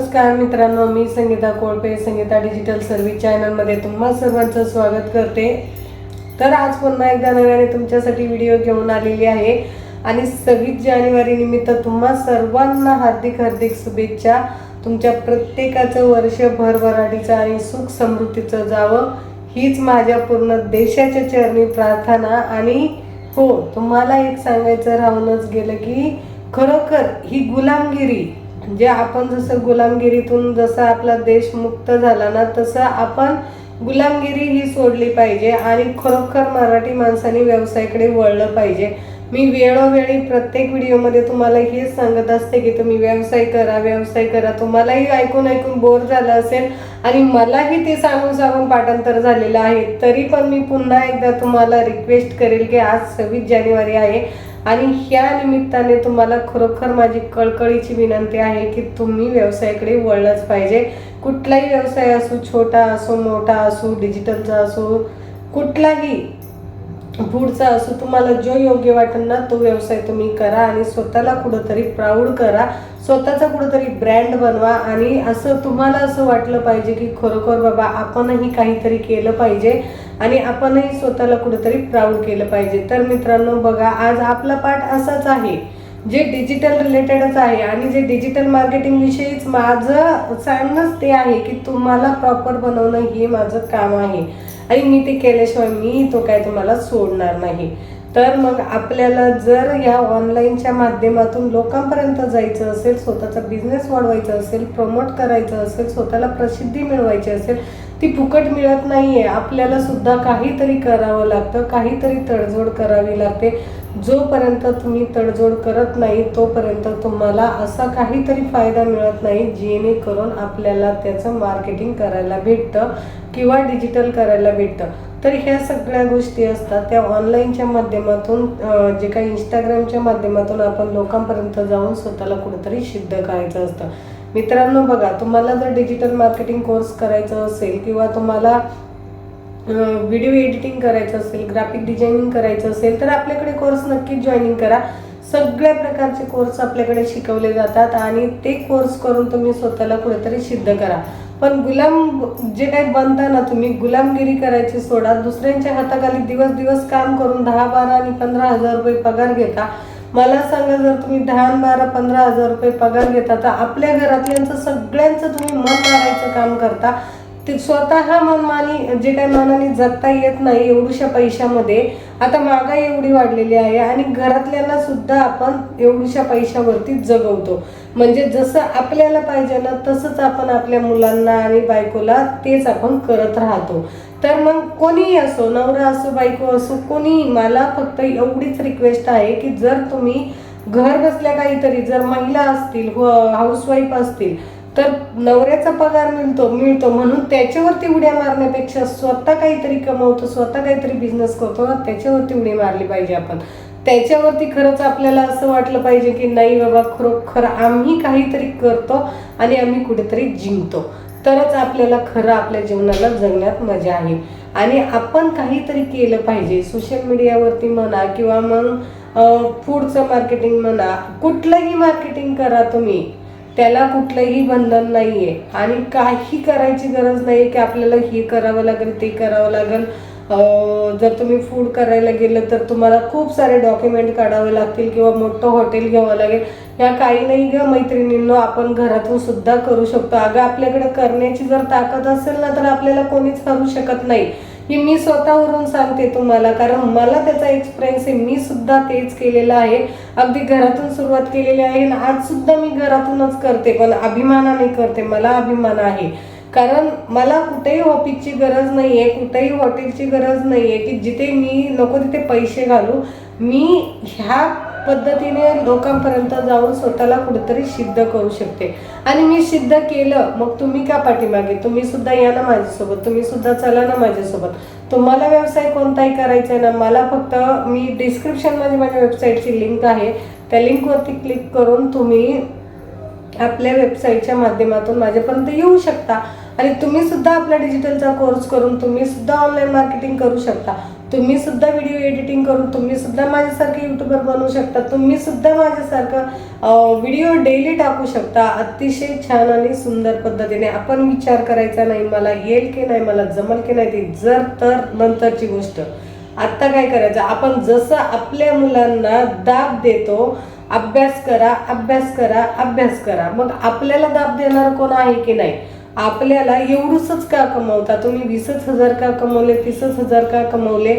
नमस्कार मित्रांनो मी संगीता कोळपे संगीता डिजिटल सर्व्हिस चॅनलमध्ये तुम्हा सर्वांचं स्वागत करते. तर आज पुन्हा एकदा नव्याने तुमच्यासाठी व्हिडिओ घेऊन आलेली आहे. आणि सव्वीस जानेवारी निमित्त तुम्हा सर्वांना हार्दिक हार्दिक शुभेच्छा. तुमच्या प्रत्येकाचं वर्ष भरभराटीचं आणि सुख समृद्धीचं जावं. हीच माझ्या पूर्ण देशाच्या चरणी प्रार्थना. आणि हो तुम्हाला एक सांगायचं राहूनच गेलं की खरोखर ही गुलामगिरी म्हणजे आपण जसं गुलामगिरीतून जसा आपला देश मुक्त झाला ना तसं आपण गुलामगिरी ही सोडली पाहिजे आणि खरोखर मराठी माणसाने व्यवसायाकडे वळलं पाहिजे. मी वेळोवेळी प्रत्येक व्हिडिओमध्ये तुम्हाला हेच सांगत असते की तुम्ही व्यवसाय करा व्यवसाय करा. तुम्हालाही ऐकून ऐकून बोर झालं असेल आणि मलाही ते सांगून सांगून पाठांतर झालेलं आहे. तरी पण मी पुन्हा एकदा तुम्हाला रिक्वेस्ट करेल की आज सव्वीस जानेवारी आहे. आणि ह्या निमित्ताने तुम्हाला खरोखर माझी कळकळीची विनंती आहे की तुम्ही व्यवसायाकडे वळलंच पाहिजे. कुठलाही व्यवसाय असो छोटा असो मोठा असो डिजिटलचा असो कुठलाही पुढचा असो तुम्हाला जो योग्य वाटेल ना तो व्यवसाय तुम्ही करा आणि स्वतःला कुठंतरी प्राऊड करा. स्वतःचा कुठंतरी ब्रँड बनवा आणि असं तुम्हाला असं वाटलं पाहिजे की खरोखर बाबा आपणही काहीतरी केलं पाहिजे आणि आपणही स्वतःला कुठंतरी प्राऊड केलं पाहिजे. तर मित्रांनो बघा आज आपला पाठ असाच आहे. जे डिजिटल रिलेटेडच आहे आणि जे डिजिटल मार्केटिंग विषयीच माझं सांगणंच ते आहे की तुम्हाला प्रॉपर बनवणं हे माझं काम आहे. आणि मी ते केल्याशिवाय मी तो काय तुम्हाला सोडणार नाही. तर मग आपल्याला जर ह्या ऑनलाईनच्या माध्यमातून लोकांपर्यंत जायचं असेल स्वतःचा बिझनेस वाढवायचा असेल प्रमोट करायचं असेल स्वतःला प्रसिद्धी मिळवायची असेल ती फुकट मिळत नाहीये. आपल्याला सुद्धा काहीतरी करावं लागतं काहीतरी तडजोड करावी लागते. जोपर्यंत तुम्ही तडजोड करत नाही तोपर्यंत तुम्हाला असा काहीतरी फायदा मिळत नाही जेणेकरून आपल्याला त्याचं मार्केटिंग करायला भेटतं किंवा डिजिटल करायला भेटतं. तर ह्या सगळ्या गोष्टी असतात. त्या ऑनलाईनच्या माध्यमातून जे काही इंस्टाग्रामच्या माध्यमातून आपण लोकांपर्यंत जाऊन स्वतःला कुठेतरी सिद्ध करायचं असतं. मित्रांनो बघा तुम्हाला जर डिजिटल मार्केटिंग कोर्स करायचं असेल किंवा तुम्हाला व्हिडिओ एडिटिंग करायचं असेल ग्राफिक डिझायनिंग करायचं असेल तर आपल्याकडे कोर्स नक्कीच जॉईनिंग करा. सगळ्या प्रकारचे कोर्स आपल्याकडे शिकवले जातात आणि ते कोर्स करून तुम्ही स्वतःला कुठेतरी सिद्ध करा. पण गुलाम जे काही बनता ना तुम्ही गुलामगिरी करायची सोडा. दुसऱ्यांच्या हाताखाली दिवस दिवस काम करून दहा बारा आणि पंधरा हजार रुपये पगार घेता. मला सांगा जर तुम्ही दहा बारा पंधरा हजार रुपये पगार घेता तर आपल्या घरातल्यांचं सगळ्यांचं तुम्ही मन मारायचं काम करता. ते स्वतः मनमानी जे काही मनाने जगता येत नाही एवढ्याशा पैशामध्ये आता महागाई एवढी वाढलेली आहे आणि घरातल्यांना सुद्धा आपण एवढ्याशा पैशावरती जगवतो. म्हणजे जसं आपल्याला पाहिजे ना तसंच आपण आपल्या मुलांना आणि बायकोला तेच आपण करत राहतो. तर मग कोणीही असो नवरा असो बायको असो कोणीही मला फक्त एवढीच रिक्वेस्ट आहे की जर तुम्ही घर बसल्या काहीतरी जर महिला असतील हो, हाऊसवाईफ असतील तर नवऱ्याचा पगार मिळतो मिळतो म्हणून त्याच्यावरती उड्या मारण्यापेक्षा स्वतः काहीतरी कमवतो स्वतः काहीतरी बिझनेस करतो ना त्याच्यावरती उडी मारली पाहिजे आपण. त्याच्यावरती खरंच आपल्याला असं वाटलं पाहिजे की नाही बाबा खरोखर आम्ही काहीतरी करतो आणि आम्ही कुठेतरी जिंकतो. तरच आपल्याला खरं आपल्या जीवनाला जगण्यात मजा आहे. आणि आपण काहीतरी केलं पाहिजे. सोशल मीडियावरती म्हणा किंवा मग फूडचं मार्केटिंग म्हणा कुठलंही मार्केटिंग करा तुम्ही. त्याला कुठलंही बंधन नाही आहे आणि काही करायची गरज नाही की आपल्याला हे करावं लागेल ते करावं लागेल. जर तुम्ही फूड करायला गेलं तर तुम्हाला खूप सारे डॉक्युमेंट काढावे लागतील किंवा मोठं हॉटेल घ्यावं लागेल. या काही नाही ग मैत्रिणींनो आपण घरातून सुद्धा करू शकतो. अगं आपल्याकडे करण्याची जर ताकद असेल ना तर आपल्याला कोणीच करू शकत नाही. की मी स्वतःवरून सांगते तुम्हाला कारण मला त्याचा एक्सपिरियन्स आहे. मी सुद्धा तेच केलेलं आहे. अगदी घरातून सुरुवात केलेली आहे आणि आज सुद्धा मी घरातूनच करते पण अभिमानाने करते. मला अभिमान आहे. कारण मला कुठेही ऑफिसची गरज नाही आहे कुठेही हॉटेलची गरज नाही आहे की जिथे मी नको तिथे पैसे घालू. मी ह्या पद्धतीने लोकांपर्यंत जाऊन स्वतःला कुठेतरी सिद्ध करू शकते. आणि मी सिद्ध केलं मग तुम्ही का पाठीमागे? तुम्ही सुद्धा या ना माझ्यासोबत. तुम्ही सुद्धा चला ना माझ्यासोबत. तुम्हाला व्यवसाय कोणताही करायचा आहे ना मला फक्त मी डिस्क्रिप्शनमध्ये माझ्या वेबसाईटची लिंक आहे. त्या लिंकवरती क्लिक करून तुम्ही आपल्या वेबसाईटच्या माध्यमातून माझ्यापर्यंत येऊ शकता. आणि तुम्ही सुद्धा आपला डिजिटलचा कोर्स करून तुम्ही सुद्धा ऑनलाईन मार्केटिंग करू शकता. तुम्ही सुद्धा व्हिडिओ एडिटिंग करून तुम्ही सुद्धा माझ्यासारखे युट्यूबर बनवू शकता. तुम्ही सुद्धा माझ्यासारखं व्हिडिओ डेली टाकू शकता. अतिशय छान आणि सुंदर पद्धतीने. आपण विचार करायचा नाही मला येईल की नाही मला जमल की नाही ते जर तर नंतरची गोष्ट. आत्ता काय करायचं? आपण जसं आपल्या मुलांना दाब देतो अभ्यास करा अभ्यास करा अभ्यास करा. मग आपल्याला दाब देणार कोण आहे की नाही? आपल्याला एवढंच का कमवता? तुम्ही वीसच हजार का कमवले तीसच हजार का कमवले?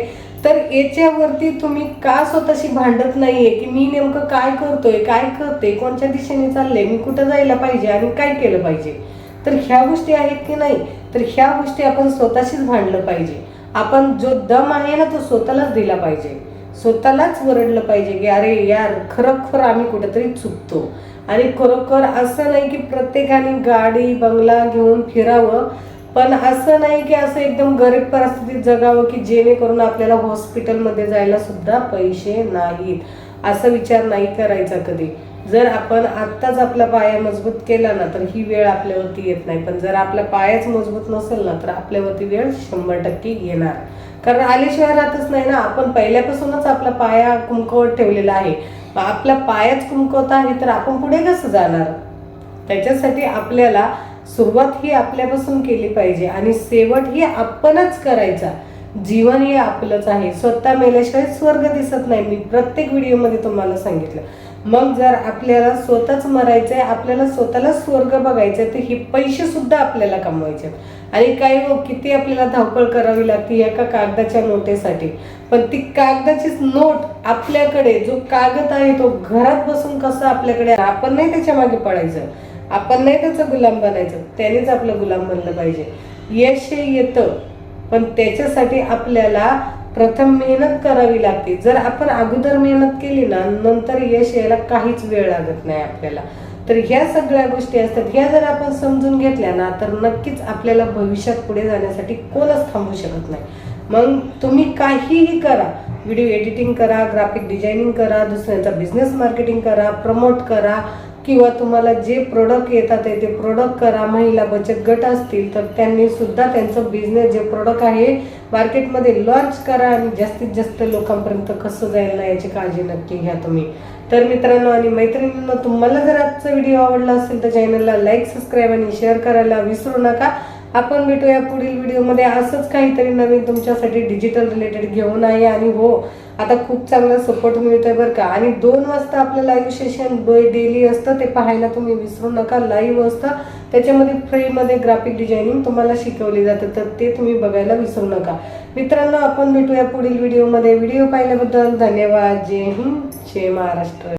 तर याच्यावरती तुम्ही का स्वतःशी भांडत नाहीये? की मी नेमकं काय करतोय काय करते कोणत्या दिशेने चालले मी कुठं जायला पाहिजे आणि काय केलं पाहिजे? तर ह्या गोष्टी आहेत की नाही? तर ह्या गोष्टी आपण स्वतःशीच भांडलं पाहिजे. आपण जो दम आहे ना तो स्वतःलाच दिला पाहिजे. स्वतःलाच वरडलं पाहिजे की अरे यार खरोखर आम्ही कुठेतरी चुकतो. आणि खरोखर असं नाही की प्रत्येकाने गाडी बंगला घेऊन फिरावं पण असं नाही की असं एकदम गरीब परिस्थितीत जगावं की जेणेकरून आपल्याला हॉस्पिटलमध्ये जायला सुद्धा पैसे नाहीत. असा विचार नाही करायचा कधी. जर आपण आत्ताच आपला पाया मजबूत केला ना तर ही वेळ आपल्यावरती येत नाही. पण जर आपला पायाच मजबूत नसेल ना तर आपल्यावरती वेळ शंभर टक्के येणार. कारण आले शहरातच नाही ना. आपण पहिल्यापासूनच आपला पाया कुमकवत ठेवलेला आहे. आपला पायच कुमकवत आहे तर आपण पुढे कसं जाणार? त्याच्यासाठी आपल्याला सुरुवात ही आपल्यापासून केली पाहिजे आणि शेवट ही आपणच करायचा. जीवन हे आपलंच आहे. स्वतः मेल्याशिवाय स्वर्ग दिसत नाही. मी प्रत्येक व्हिडिओमध्ये तुम्हाला सांगितलं. मग जर आपल्याला स्वतःच मरायचंय आपल्याला स्वतःला स्वर्ग बघायचंय तर हे पैसे सुद्धा आपल्याला कमवायचे आणि काही हो, लोक किती आपल्याला धावपळ करावी लागते एका कागदाच्या नोटेसाठी. पण ती कागदाचीच नोट आपल्याकडे जो कागद आहे तो घरात बसून कसं आपल्याकडे आपण नाही त्याच्यामागे पडायचं. आपण नाही त्याचं गुलाम बनायचं. त्यानेच आपलं गुलाम बनलं पाहिजे. यश हे येतं पण त्याच्यासाठी आपल्याला प्रथम मेहनत करावी लागते. जर आपण अगोदर मेहनत केली ना नंतर यश यायला काहीच वेळ लागत नाही आपल्याला. तर ह्या सगळ्या गोष्टी असतात. ह्या जर आपण समजून घेतल्या ना तर नक्कीच आपल्याला भविष्यात पुढे जाण्यासाठी कोणच थांबू शकत नाही. मग तुम्ही काहीही करा. व्हिडिओ एडिटिंग करा ग्राफिक डिझायनिंग करा दुसऱ्यांचा बिझनेस मार्केटिंग करा प्रमोट करा. किंवा तुम्हाला जे प्रोडक्ट येतात आहे ते प्रोडक्ट करा महिला बचत गट असतील तर त्यांनी सुद्धा त्यांचं बिझनेस जे प्रोडक्ट आहे मार्केटमध्ये लॉन्च करा आणि जास्तीत जास्त लोकांपर्यंत कसं जाईल ना याची काळजी नक्की घ्या तुम्ही. तर मित्रांनो आणि मैत्रिणींना तुम्हाला जर आजचा व्हिडिओ आवडला असेल तर चॅनलला लाईक सबस्क्राईब आणि शेअर करायला विसरू नका. आपण भेटूया पुढील व्हिडिओमध्ये. असंच काहीतरी नवीन तुमच्यासाठी डिजिटल रिलेटेड घेऊन आहे आणि हो आता खूप चांगला सपोर्ट मिळतोय बरं का. आणि दोन वाजता आपलं लाईव्ह सेशन डेली असतं ते पाहायला तुम्ही विसरू नका. लाईव्ह असतं त्याच्यामध्ये फ्रीमध्ये ग्राफिक डिझायनिंग तुम्हाला शिकवली जातं तर ते तुम्ही बघायला विसरू नका. मित्रांनो आपण भेटूया पुढील व्हिडिओमध्ये. व्हिडिओ पाहिल्याबद्दल धन्यवाद. जय हिंद जय महाराष्ट्र.